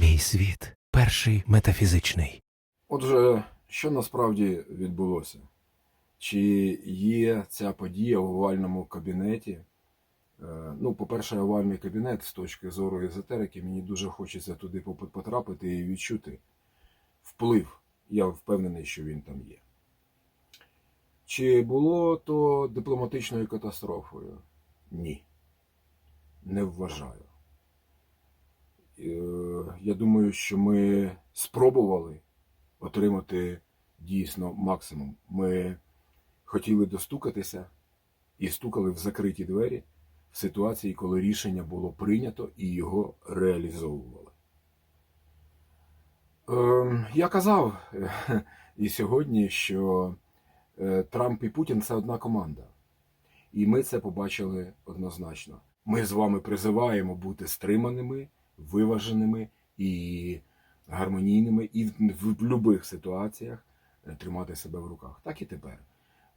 Мій світ перший метафізичний. Отже, що насправді відбулося? Чи є ця подія в овальному кабінеті? Е, Ну, по-перше, овальний кабінет з точки зору езотерики, мені дуже хочеться туди потрапити і відчути вплив. Я впевнений, що він там є. Чи було то дипломатичною катастрофою? Ні. Не вважаю. Е, Я думаю, що ми спробували отримати дійсно максимум. Ми хотіли достукатися і стукали в закриті двері в ситуації, коли рішення було прийнято і його реалізовували. Ем, Я казав е, і сьогодні, що е, Трамп і Путін це одна команда. І ми це побачили однозначно. Ми з вами призиваємо бути стриманими, виваженими і гармонійними, і в, будь-яких ситуаціях е, тримати себе в руках. Так і тепер.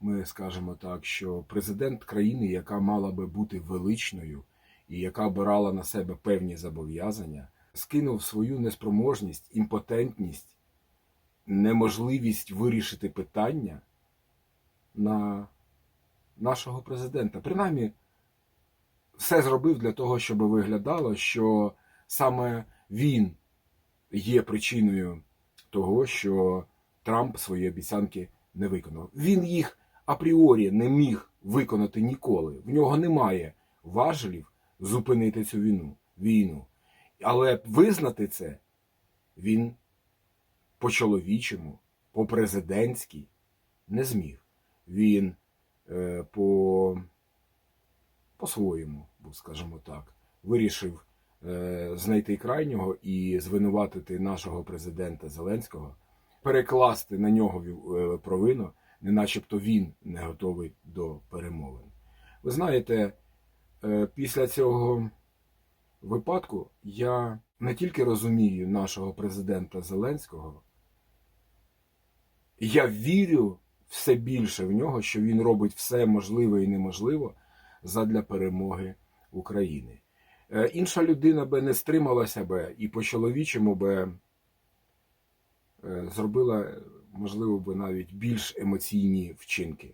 Ми скажемо так, що президент країни, яка мала би бути величною і яка брала на себе певні зобов'язання, скинув свою неспроможність, імпотентність, неможливість вирішити питання на нашого президента. Принаймні, все зробив для того, щоб виглядало, що саме він є причиною того, що Трамп свої обіцянки не виконав. Він їх апріорі не міг виконати ніколи. В нього немає важелів зупинити цю війну. війну. Але визнати це він по-чоловічому, по-президентськи не зміг. Він е, по, по-своєму, скажімо так, вирішив знайти крайнього і звинуватити нашого президента Зеленського, перекласти на нього е, провину, не начебто він не готовий до перемовин. Ви знаєте, е, після цього випадку я не тільки розумію нашого президента Зеленського, я вірю все більше в нього, що він робить все можливе і неможливе задля перемоги України. Е, Інша людина би не стрималася би і по-чоловічому би е, зробила, можливо, би навіть більш емоційні вчинки.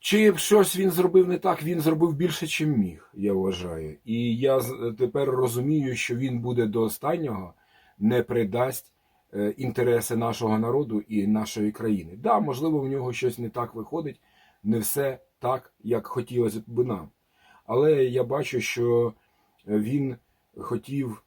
Чи щось він зробив не так, він зробив більше, чим міг, я вважаю. І я тепер розумію, що він буде до останнього не придасть е, інтереси нашого народу і нашої країни. Да, можливо, в нього щось не так виходить, не все так, як хотілося б нам. Але я бачу, що він хотів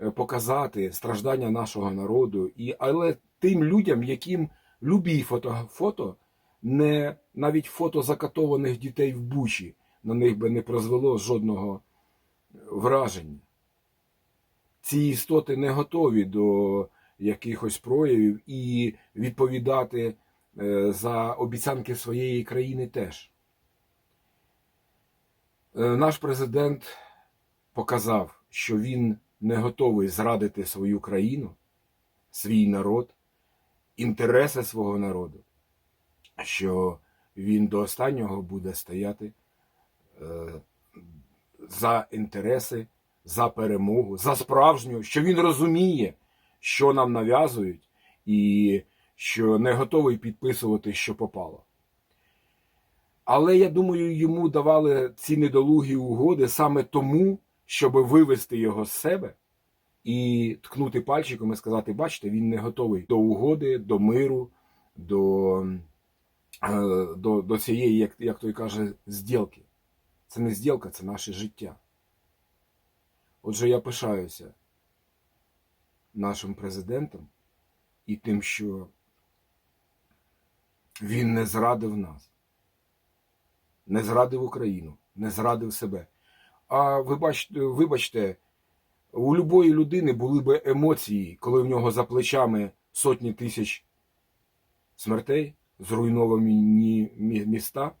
е, показати страждання нашого народу, і, але тим людям, яким любі фото, фото не навіть фото закатованих дітей в бучі на них би не прозвело жодного враження. Ці істоти не готові до якихось проявів і відповідати е, за обіцянки своєї країни теж. Е, Наш президент показав, що він не готовий зрадити свою країну, свій народ, інтереси свого народу, що він до останнього буде стояти е, за інтереси, за перемогу, за справжню, що він розуміє, що нам нав'язують, і що не готовий підписувати, що попало. Але я думаю, йому давали ці недолугі угоди саме тому, щоб вивести його з себе і ткнути пальчиком і сказати: бачите, він не готовий до угоди, до миру, до, е, до, до цієї, як, як той каже, зділки. Це не зділка, це наше життя. Отже, я пишаюся нашим президентом і тим, що він не зрадив нас не зрадив Україну, не зрадив себе. А ви бачите, вибачте, у любої людини були би емоції, коли в нього за плечами сотні тисяч смертей, зруйновані міста,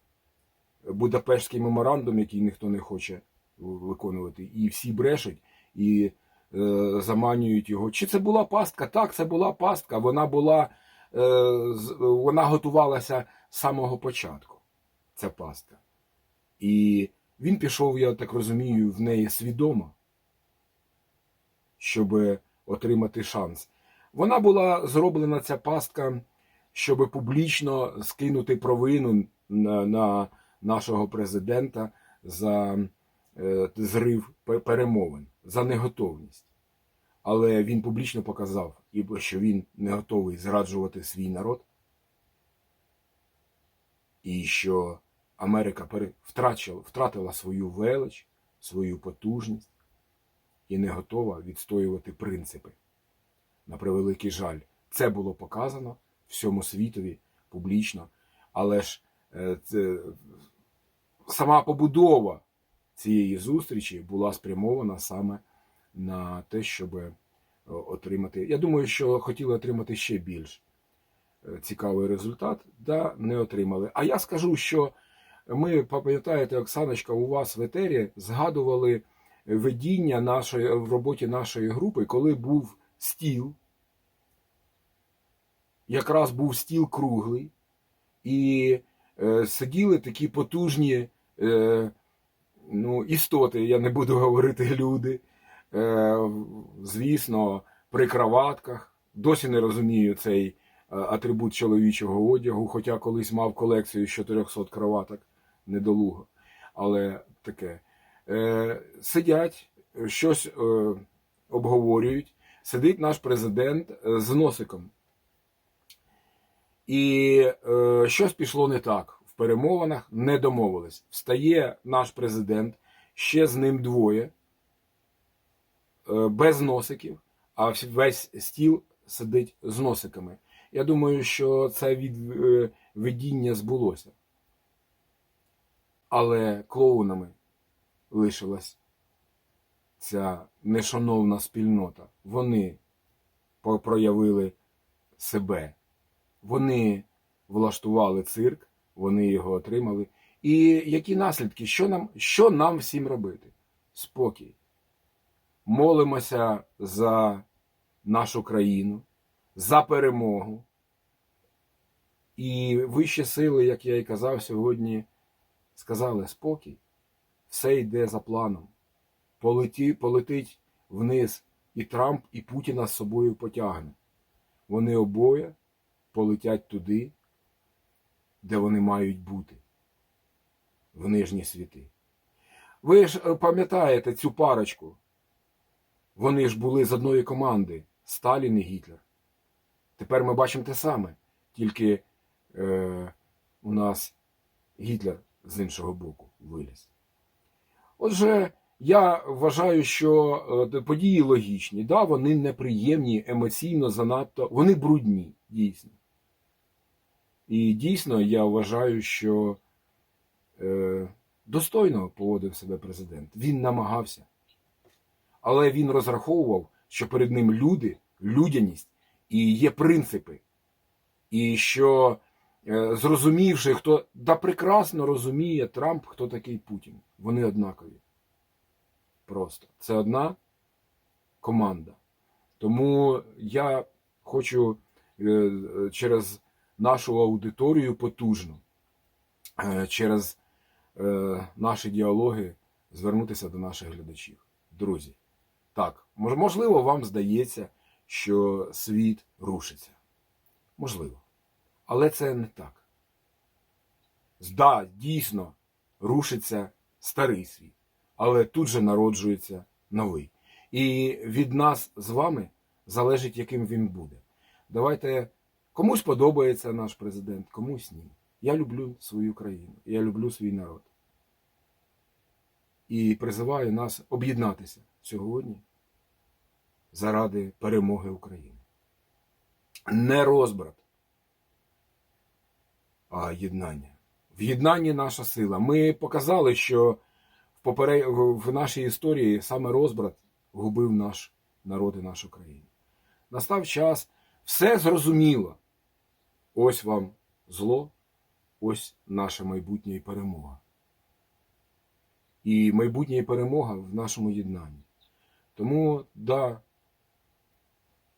Будапештський меморандум, який ніхто не хоче виконувати, і всі брешуть і е, заманюють його. Чи це була пастка? Так, це була пастка. Вона була, е, вона готувалася з самого початку ця пастка. І він пішов, я так розумію, в неї свідомо, щоб отримати шанс. Вона була зроблена ця пастка, щоб публічно скинути провину на, на нашого президента за е, зрив перемовин, за неготовність. Але він публічно показав, що він не готовий зраджувати свій народ, і що Америка пере- втратила свою велич, свою потужність і не готова відстоювати принципи. На превеликий жаль, це було показано всьому світові публічно, але ж е, це, сама побудова цієї зустрічі була спрямована саме на те, щоб е, отримати. Я думаю, що хотіли отримати ще більш е, цікавий результат, да, не отримали. А я скажу, що ми, пам'ятаєте, Оксаночка, у вас в етері згадували ведіння нашої в роботі нашої групи, коли був стіл. Якраз був стіл круглий, і е, сиділи такі потужні е, ну, істоти, я не буду говорити люди. Е, звісно, при краватках. Досі не розумію цей е, атрибут чоловічого одягу, хоча колись мав колекцію з 400 краваток недолуго. Але таке. Е, сидять, щось е, обговорюють. Сидить наш президент е, з носиком. І е, щось пішло не так. В перемовинах не домовились. Встає наш президент, ще з ним двоє, е, без носиків, а весь стіл сидить з носиками. Я думаю, що це від, е, видіння збулося. Але клоунами лишилась ця нешановна спільнота. Вони проявили себе. Вони влаштували цирк, вони його отримали. І які наслідки? Що нам, що нам всім робити? Спокій. Молимося за нашу країну, за перемогу. І вищі сили, як я і казав сьогодні, сказали спокій, все йде за планом. Полеті, полетить вниз і Трамп, і Путіна з собою потягне. Вони обоє полетять туди, де вони мають бути, в нижні світи. Ви ж е, пам'ятаєте цю парочку? Вони ж були з одної команди Сталін і Гітлер. Тепер ми бачимо те саме, тільки е, у нас Гітлер з іншого боку виліз. Отже, я вважаю, що е, події логічні, да, вони неприємні, емоційно занадто, вони брудні, дійсно. І дійсно я вважаю, що е, достойно поводив себе президент. Він намагався. Але він розраховував, що перед ним люди, людяність і є принципи. І що, зрозумівши, хто да прекрасно розуміє Трамп, хто такий Путін. Вони однакові. Просто. Це одна команда. Тому я хочу е, через нашу аудиторію потужну, е, через е, наші діалоги звернутися до наших глядачів. Друзі, так, можливо, вам здається, що світ рушиться. Можливо. Але це не так. Да, дійсно, рушиться старий світ, але тут же народжується новий. І від нас з вами залежить, яким він буде. Давайте комусь подобається наш президент, комусь ні. Я люблю свою країну, я люблю свій народ. І призиваю нас об'єднатися сьогодні заради перемоги України. Не розбрат, а єднання. В єднанні наша сила. Ми показали, що в, попере... в нашій історії саме розбрат губив наш народ і нашу країну. Настав час, все зрозуміло. Ось вам зло, ось наша майбутня і перемога. І майбутня і перемога в нашому єднанні. Тому, да,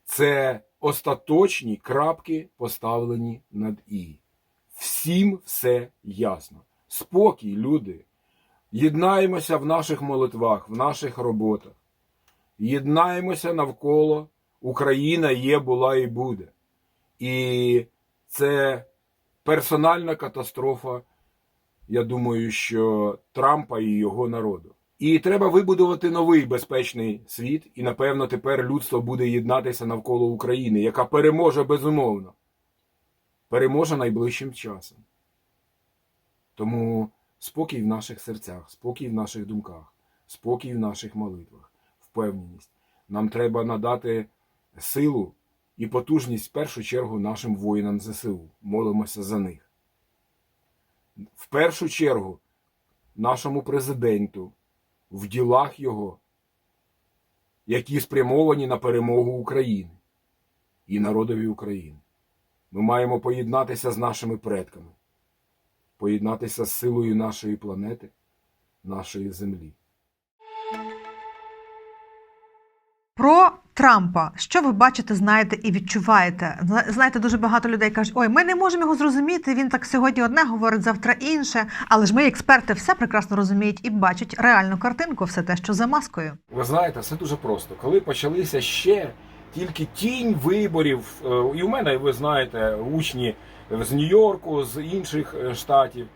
це остаточні крапки поставлені над І. Всім все ясно. Спокій, люди. Єднаємося в наших молитвах, в наших роботах. Єднаємося навколо Україна є, була і буде. І це персональна катастрофа, я думаю, що Трампа і його народу. І треба вибудувати новий безпечний світ, і напевно тепер людство буде єднатися навколо України, яка переможе безумовно. Переможе найближчим часом. Тому спокій в наших серцях, спокій в наших думках, спокій в наших молитвах, впевненість. Нам треба надати силу і потужність в першу чергу нашим воїнам ЗСУ. Молимося за них. В першу чергу нашому президенту в ділах його, які спрямовані на перемогу України і народові України. Ми маємо поєднатися з нашими предками, поєднатися з силою нашої планети, нашої землі. Про Трампа, що ви бачите, знаєте і відчуваєте? Знаєте, дуже багато людей кажуть, ой, ми не можемо його зрозуміти. Він так сьогодні одне говорить, завтра інше. Але ж ми, експерти, все прекрасно розуміють і бачать реальну картинку, все те, що за маскою. Ви знаєте, все дуже просто. Коли почалися ще тільки тінь виборів, е, і у мене, ви знаєте, учні з Нью-Йорку, з інших е, штатів,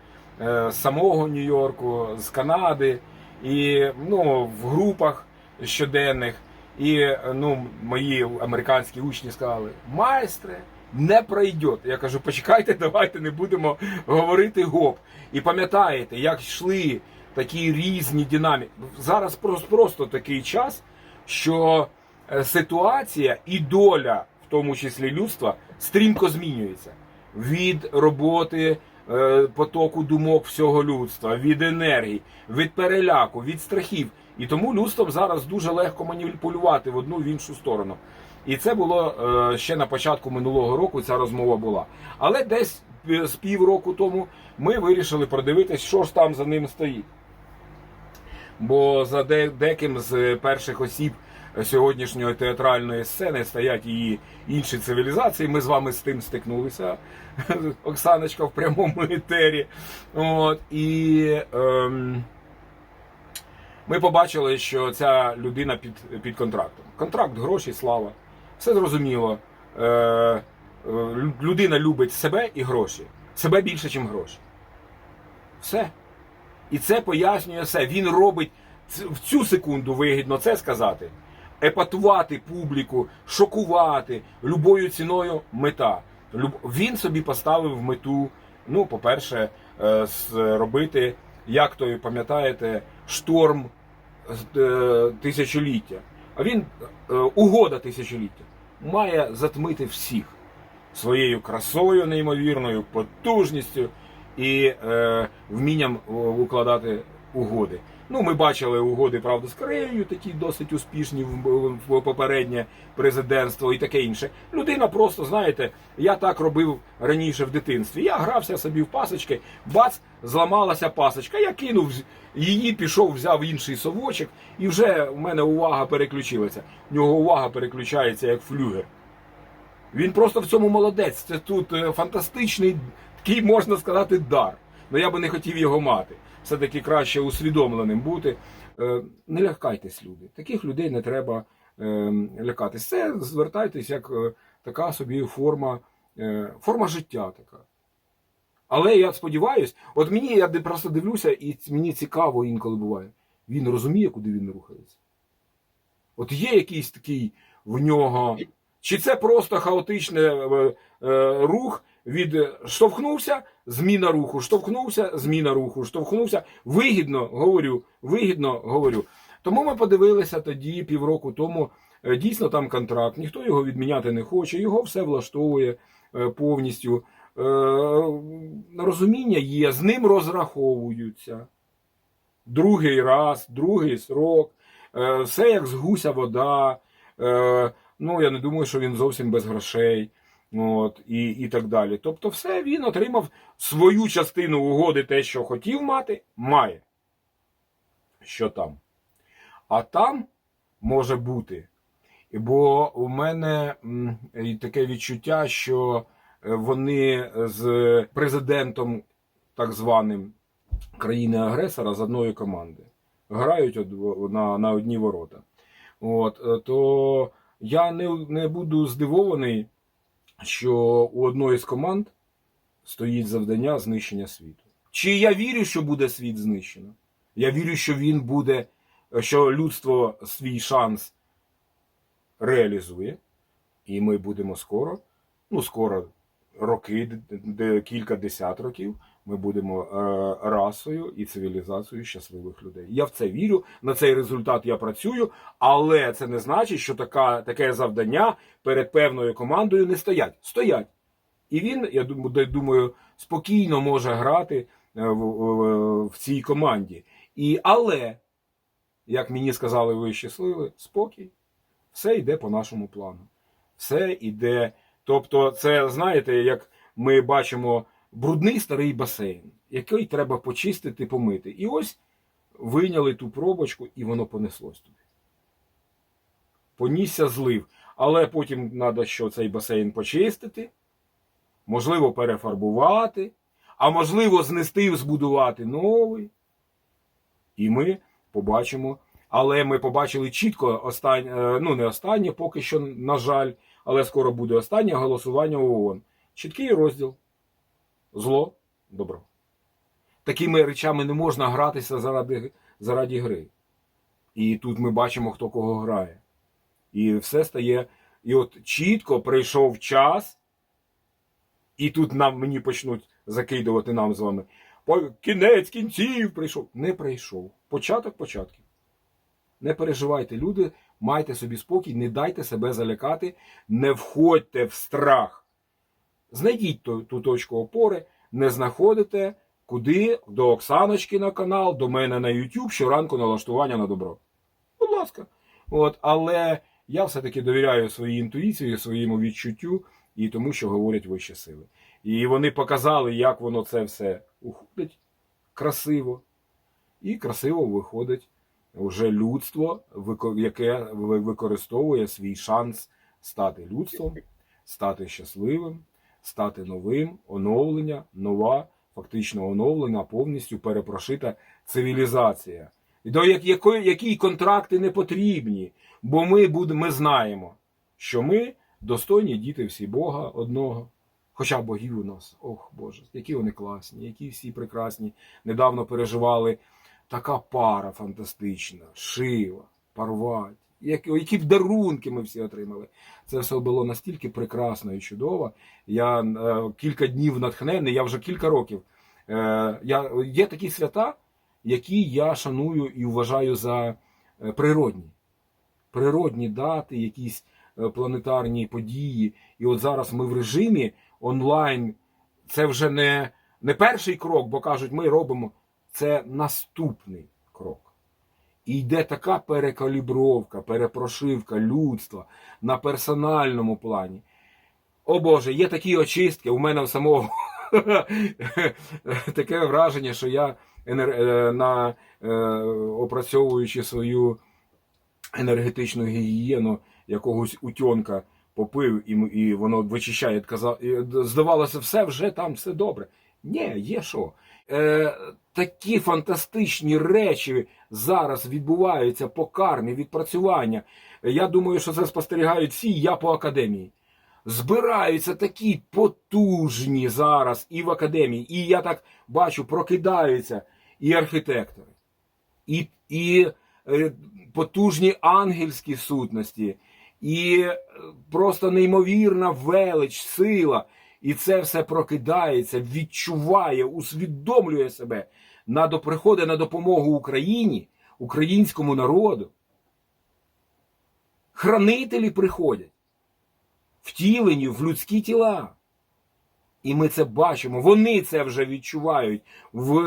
е, з самого Нью-Йорку, з Канади, і ну, в групах щоденних. І ну, мої американські учні сказали: майстре, не пройде. Я кажу, почекайте, давайте не будемо говорити гоп. І пам'ятаєте, як йшли такі різні динаміки. Зараз просто, такий час, що ситуація і доля, в тому числі людства, стрімко змінюється від роботи. е, Потоку думок всього людства, від енергії, від переляку, від страхів. І тому людством зараз дуже легко маніпулювати в одну в іншу сторону. І це було е, ще на початку минулого року. Ця розмова була. Але десь е, з півроку тому ми вирішили продивитись, що ж там за ним стоїть. Бо за де- деким з перших осіб сьогоднішньої театральної сцени стоять її інші цивілізації. Ми з вами з тим стикнулися, Оксаночка в прямому етері. От, і ем, ми побачили, що ця людина під, під контрактом. Контракт, гроші, слава. Все зрозуміло. Е, е, людина любить себе і гроші. Себе більше, ніж гроші. Все. І це пояснює все. Він робить в цю секунду вигідно це сказати. Епатувати публіку, шокувати любою ціною мета. Він собі поставив мету, ну, по-перше, е, с- робити, як то пам'ятаєте, шторм е, тисячоліття. А він е, угода тисячоліття має затмити всіх своєю красою неймовірною, потужністю і вмінням укладати угоди. Ну, ми бачили угоди, правда, з Кореєю, такі досить успішні в, попереднє президентство і таке інше. Людина просто, знаєте, я так робив раніше в дитинстві. Я грався собі в пасочки, бац, зламалася пасочка. Я кинув її, пішов, взяв інший совочок, і вже в мене увага переключилася. В нього увага переключається як флюгер. Він просто в цьому молодець. Це тут е, фантастичний, такий можна сказати, дар. Ну я би не хотів його мати. Все-таки краще усвідомленим бути. Е, Не лякайтесь, люди. Таких людей не треба е, лякатись. Це звертайтесь як е, така собі форма, форма життя така. Але я сподіваюся, от мені я просто дивлюся, і мені цікаво інколи буває. Він розуміє, куди він рухається. От є якийсь такий в нього. Чи це просто хаотичний рух від е, зміна руху, штовхнувся, зміна руху, штовхнувся. Вигідно говорю, вигідно говорю. Тому ми подивилися тоді, півроку тому. е, Дійсно, там контракт, ніхто його відміняти не хоче, його все влаштовує е, повністю. Розуміння є, з ним розраховуються. Другий раз, другий срок, все як з гуся вода. Ну, я не думаю, що він зовсім без грошей. От, і, і так далі. Тобто, все він отримав свою частину угоди, те, що хотів мати, має. Що там? А там може бути. Бо у мене таке відчуття, що е, вони з президентом, так званим країни-агресора з одної команди грають на, на одні ворота. От, е, то я не, не буду здивований, що у одної з команд стоїть завдання знищення світу. Чи я вірю, що буде світ знищено? Я вірю, що він буде, що людство свій шанс реалізує, і ми будемо скоро, ну скоро роки, кілька десят років, ми будемо е, расою і цивілізацією щасливих людей. Я в це вірю, на цей результат я працюю, але це не значить, що така, таке завдання перед певною командою не стоять. Стоять. І він, я думаю, спокійно може грати е, в, в, в цій команді. І, але, як мені сказали вищі сили, спокій, все йде по нашому плану. Все йде. Тобто, це, знаєте, як ми бачимо брудний старий басейн, який треба почистити, помити. І ось вийняли ту пробочку, і воно понеслось туди. Понісся злив. Але потім треба що цей басейн почистити, можливо, перефарбувати, а можливо, знести і збудувати новий. І ми побачимо. Але ми побачили чітко останнє, ну не останнє, поки що, на жаль, але скоро буде останнє голосування ООН. Чіткий розділ. Зло, добро. Такими речами не можна гратися заради, заради гри. І тут ми бачимо, хто кого грає. І все стає. І от чітко прийшов час, і тут нам мені почнуть закидувати нам з вами. Кінець кінців прийшов. Не прийшов. Початок початків. Не переживайте, люди, майте собі спокій, не дайте себе залякати, не входьте в страх. Знайдіть ту, ту точку опори, не знаходите, куди до Оксаночки на канал, до мене на YouTube щоранку налаштування на добро. Будь ласка. От, але я все-таки довіряю своїй інтуїції, своєму відчуттю і тому, що говорять вищі сили. І вони показали, як воно це все уходить красиво. І красиво виходить вже людство, яке використовує свій шанс стати людством, стати щасливим, стати новим, оновлення, нова, фактично оновлена, повністю перепрошита цивілізація. І до якої, які контракти не потрібні, бо ми, будемо, ми знаємо, що ми достойні діти всі Бога одного. Хоча богів у нас, ох Боже, які вони класні, які всі прекрасні. Недавно переживали така пара фантастична, шива, парвать. Які, б дарунки ми всі отримали. Це все було настільки прекрасно і чудово. Я е, кілька днів натхнений, я вже кілька років. Е, я, є такі свята, які я шаную і вважаю за е, природні. Природні дати, якісь е, планетарні події. І от зараз ми в режимі онлайн. Це вже не, не перший крок, бо кажуть, ми робимо. Це наступний крок. І йде така перекалібровка, перепрошивка людства на персональному плані. О Боже, є такі очистки, у мене в самого таке враження, що я е, на, е, опрацьовуючи свою енергетичну гігієну якогось утьонка попив, і, воно вичищає. казав, здавалося, все вже там все добре. Ні, є що. Е, такі фантастичні речі зараз відбуваються по кармі, відпрацювання. Я думаю, що це спостерігають всі, я по академії. Збираються такі потужні зараз і в академії, і я так бачу, прокидаються і архітектори, і, і е, потужні ангельські сутності, і е, просто неймовірна велич, сила. І це все прокидається, відчуває, усвідомлює себе, на приходить на допомогу Україні, українському народу. Хранителі приходять, втілені в людські тіла. І ми це бачимо. Вони це вже відчувають. В,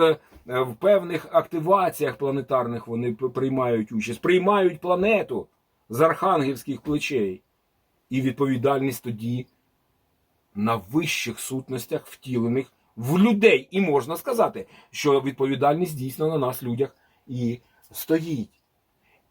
е, в певних активаціях планетарних вони приймають участь, приймають планету з архангельських плечей. І відповідальність тоді на вищих сутностях, втілених в людей. І можна сказати, що відповідальність дійсно на нас, людях, і стоїть.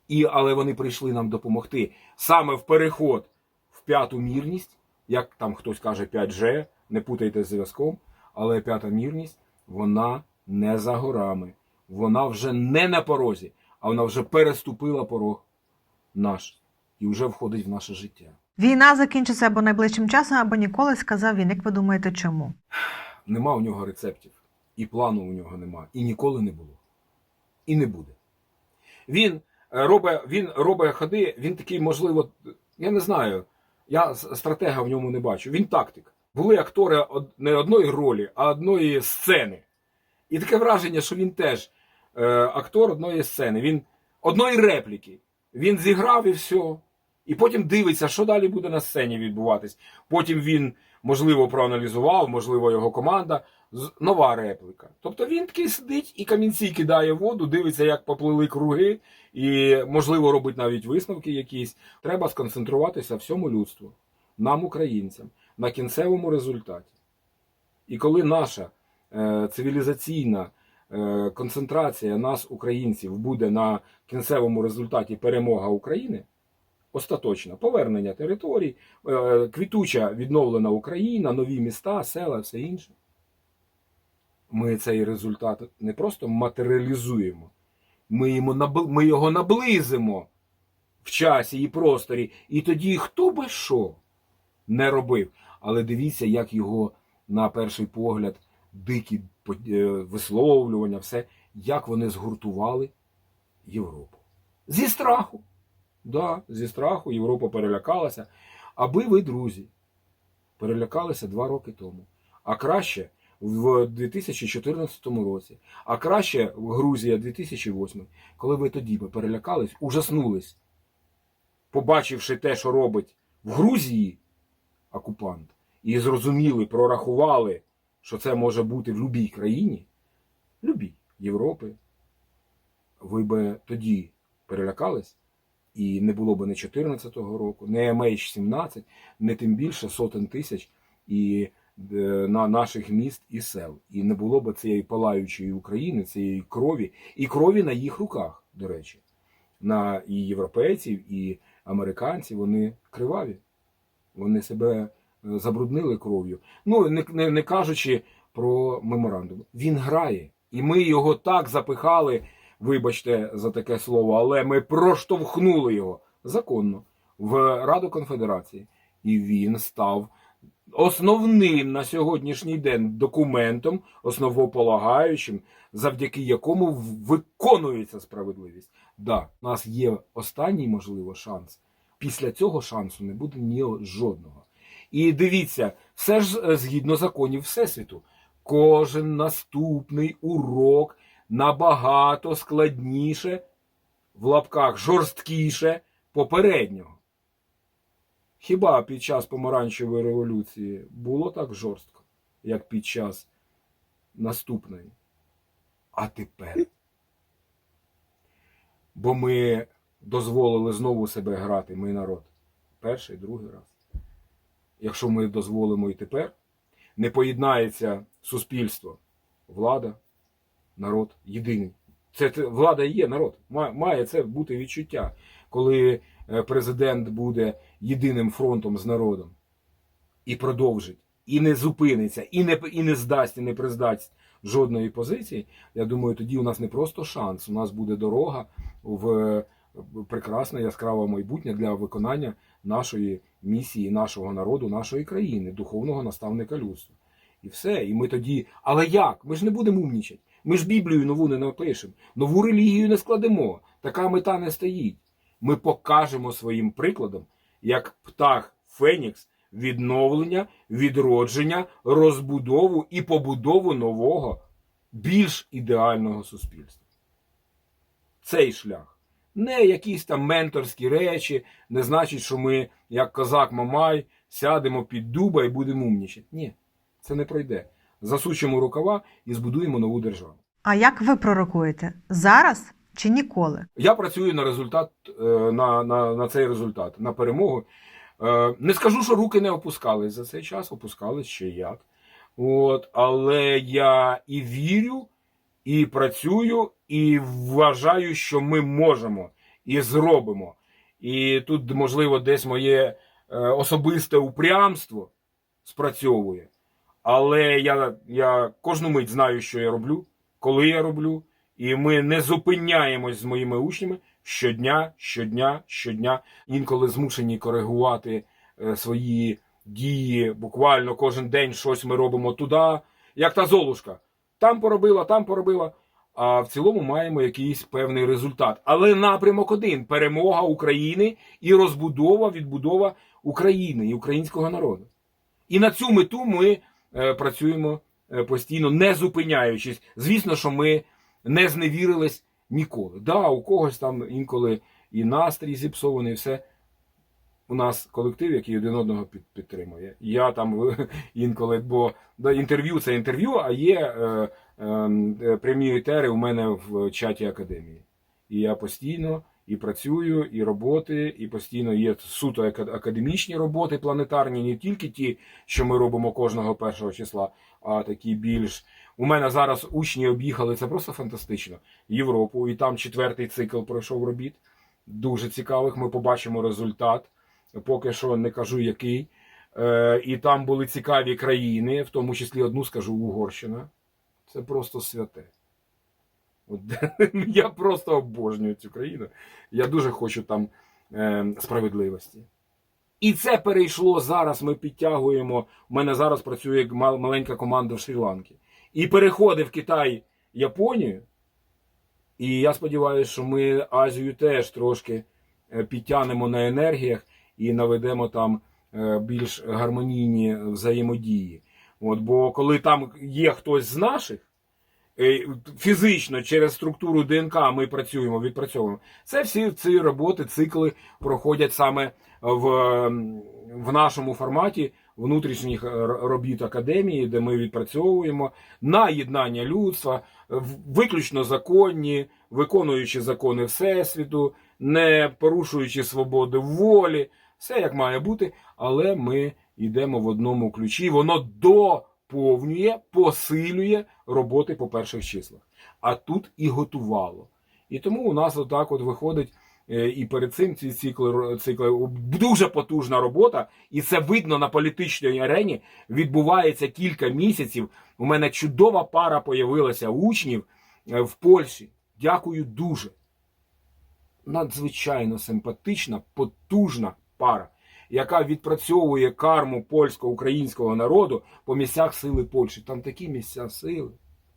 І, але вони прийшли нам допомогти саме в переход в п'яту мірність, як там хтось каже 5G, не путайте з зв'язком, але п'ята мірність, вона не за горами. Вона вже не на порозі, а вона вже переступила порог. наш і вже входить в наше життя. Війна закінчиться або найближчим часом, або ніколи сказав він. Як ви думаєте, чому? Нема у нього рецептів, і плану у нього нема, і ніколи не було. І не буде. Він е, робить, він робить ходи, він такий, можливо, я не знаю, я стратега в ньому не бачу. Він тактик. Були актори не одної ролі, а одної сцени. І таке враження, що він теж е, актор одної сцени, він одної репліки. Він зіграв і все. І потім дивиться, що далі буде на сцені відбуватись. Потім він, можливо, проаналізував, можливо, його команда. Нова репліка. Тобто він такий сидить і камінці кидає в воду, дивиться, як поплили круги, і, можливо, робить навіть висновки якісь. Треба сконцентруватися всьому людству, нам, українцям, на кінцевому результаті. І коли наша е, цивілізаційна е, концентрація нас, українців, буде на кінцевому результаті перемога України, остаточна, повернення територій, е, квітуча відновлена Україна, нові міста, села, все інше. Ми цей результат не просто матеріалізуємо, ми його наблизимо в часі і просторі. І тоді хто би що не робив. Але дивіться, як його на перший погляд дикі е, висловлювання, все, як вони згуртували Європу. Зі страху. Да, зі страху Європа перелякалася. Аби ви, друзі, перелякалися два роки тому. А краще в 2014 році, а краще в Грузія 2008, коли ви тоді би перелякались, ужаснулись, побачивши те, що робить в Грузії окупант, і зрозуміли, прорахували, що це може бути в будь-якій країні, любій Європи, ви би тоді перелякались, і не було б не 2014 року, не MH17, не тим більше сотень тисяч і е, на наших міст і сел. І не було б цієї палаючої України, цієї крові, і крові на їх руках, до речі. На і європейців, і американців вони криваві. Вони себе е, забруднили кров'ю. Ну, не, не, не кажучи про меморандум. Він грає. І ми його так запихали, вибачте за таке слово, але ми проштовхнули його законно в Раду Конфедерації. І він став основним на сьогоднішній день документом, основополагаючим, завдяки якому виконується справедливість. Да, у нас є останній, можливо, шанс. Після цього шансу не буде ні жодного. І дивіться, все ж згідно законів Всесвіту, кожен наступний урок набагато складніше, в лапках жорсткіше попереднього. Хіба під час помаранчевої революції було так жорстко, як під час наступної? А тепер. Бо ми дозволили знову себе грати, ми народ. Перший, другий раз. Якщо ми дозволимо і тепер, не поєднається суспільство, влада, народ єдиний. Це влада є народ. Має, це бути відчуття, коли е, президент буде єдиним фронтом з народом і продовжить, і не зупиниться, і не, і не здасть, і не приздасть жодної позиції. Я думаю, тоді у нас не просто шанс, у нас буде дорога в е, прекрасне яскраве майбутнє для виконання нашої місії, нашого народу, нашої країни, духовного наставника людства. І все. І ми тоді. Але як? Ми ж не будемо умнічати. Ми ж Біблію нову не напишемо, нову релігію не складемо. Така мета не стоїть. Ми покажемо своїм прикладом, як птах Фенікс, відновлення, відродження, розбудову і побудову нового, більш ідеального суспільства. Цей шлях. Не якісь там менторські речі, не значить, що ми, як козак Мамай, сядемо під дуба і будемо умнічати. Ні, це не пройде. Засучимо рукава і збудуємо нову державу. А як ви пророкуєте? Зараз чи ніколи? Я працюю на результат, е, на, на, на цей результат, на перемогу. Е, Не скажу, що руки не опускались за цей час, опускались ще як. От, але я і вірю, і працюю, і вважаю, що ми можемо і зробимо. І тут, можливо, десь моє е, особисте упрямство спрацьовує. Але я, я кожну мить знаю, що я роблю, коли я роблю, і ми не зупиняємось з моїми учнями, щодня, щодня, щодня. Інколи змушені коригувати е, свої дії. Буквально кожен день щось ми робимо туди, як та золушка. Там поробила, там поробила. А в цілому маємо якийсь певний результат. Але напрямок один перемога України і розбудова, відбудова України і українського народу. І на цю мету ми працюємо е, постійно, не зупиняючись. Звісно, що ми не зневірились ніколи. Да, у когось там інколи і настрій зіпсований, і все. У нас колектив, який один одного підтримує. Я там е, інколи, бо да, інтерв'ю це інтерв'ю, а є е, е, е, прямі етери у мене в чаті академії. І я постійно і працюю, і роботи, і постійно є суто академічні роботи планетарні, не тільки ті, що ми робимо кожного першого числа, а такі більш. У мене зараз учні об'їхали, це просто фантастично. Європу, і там четвертий цикл пройшов робіт. Дуже цікавих. Ми побачимо результат. Поки що не кажу який. Е, і там були цікаві країни, в тому числі одну скажу Угорщина. Це просто святе. Я просто обожнюю цю країну. Я дуже хочу там е, справедливості. І це перейшло зараз. Ми підтягуємо. У мене зараз працює маленька команда в Шрі-Ланки. І переходить в Китай, Японію. І я сподіваюся, що ми Азію теж трошки е, підтягнемо на енергіях і наведемо там е, більш гармонійні взаємодії. От, бо коли там є хтось з наших, фізично через структуру ДНК ми працюємо, відпрацьовуємо. Це всі ці роботи, цикли проходять саме в, в нашому форматі внутрішніх е, робіт академії, де ми відпрацьовуємо на єднання людства, виключно законні, виконуючи закони Всесвіту, не порушуючи свободи волі, все як має бути, але ми йдемо в одному ключі. Воно доповнює, посилює роботи по перших числах. А тут і готувало. І тому у нас отак от виходить. е, І перед цим ці цикли, цикли дуже потужна робота, і це видно на політичній арені. Відбувається кілька місяців. У мене чудова пара появилася учнів е, в Польщі. Дякую дуже. Надзвичайно симпатична, потужна пара, яка відпрацьовує карму польсько-українського народу по місцях сили Польщі. Там такі місця сили.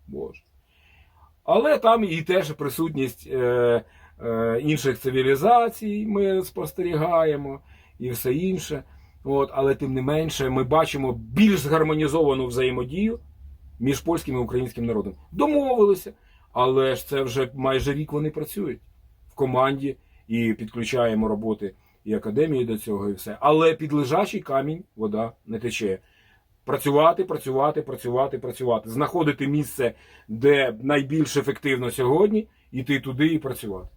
Боже. Але там і теж присутність е, е, інших цивілізацій ми спостерігаємо і все інше. От, але тим не менше, ми бачимо більш згармонізовану взаємодію між польським і українським народом. Домовилися, але ж це вже майже рік вони працюють в команді і підключаємо роботи і академії до цього, і все. Але під лежачий камінь вода не тече. Працювати, працювати, працювати, працювати, знаходити місце, де найбільш ефективно сьогодні, іти туди і працювати.